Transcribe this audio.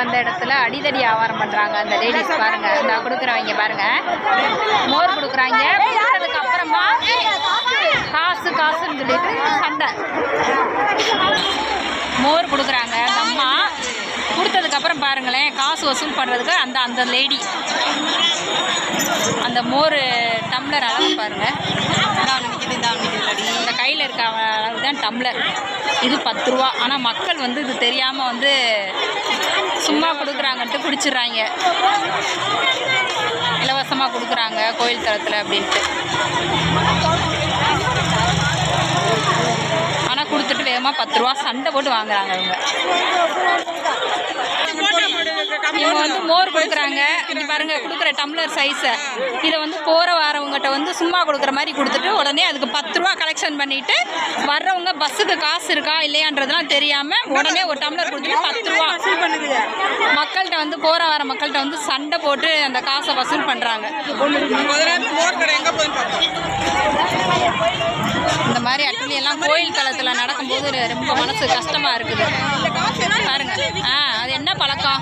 வந்த இடத்துல அடிதடி வியாபாரம் பண்ணுறாங்க அந்த லேடிஸ் பாருங்க. இந்த கொடுக்குறவங்க பாருங்க. மோர் கொடுக்குறாங்க. கொடுத்ததுக்கு அப்புறமா காசு காசுன்னு சொல்லிட்டு சண்டை மோர் கொடுக்குறாங்க. அந்த அம்மா கொடுத்ததுக்கப்புறம் பாருங்களேன் காசு வசூல் பண்ணுறதுக்கு அந்த அந்த லேடி அந்த மோர் டம்ளர் அளவு பாருங்கள் இந்த கையில் இருக்க அளவு தான் டம்ளர் இது பத்து ரூபா. ஆனால் மக்கள் வந்து இது தெரியாமல் வந்து சும்மா கொடுக்குறாங்கன்ட்டு குடிச்சிடுறாங்க. இலவசமாக கொடுக்குறாங்க கோயில் தளத்தில் அப்படின்ட்டு. ஆனால் கொடுத்துட்டு வேகமாக பத்து ரூபா சண்டை போட்டு வாங்குறாங்க இவங்க இவங்க வந்து மோர் கொடுக்குறாங்க. பாருங்க கொடுக்குற டம்ளர் சைஸை இதை வந்து போகிற அவங்கள்ட்ட வந்து சும்மா கொடுக்குற மாதிரி கொடுத்துட்டு உடனே அதுக்கு பத்து ரூபா கலெக்ஷன் பண்ணிட்டு வர்றவங்க பஸ்ஸுக்கு காசு இருக்கா இல்லையான்றதெல்லாம் தெரியாம உடனே ஒரு டம்ளர் கொடுத்துட்டு பத்து ரூபா. மக்கள்கிட்ட வந்து போகிற வர மக்கள்கிட்ட வந்து சண்டை போட்டு அந்த காசை வசூல் பண்ணுறாங்க இந்த மாதிரி அட்டலி எல்லாம் கோயில் தளத்தில் நடக்கும்போது ரொம்ப மனசு கஷ்டமா இருக்குது. பாருங்க. ஆ அது என்ன பழக்கம்?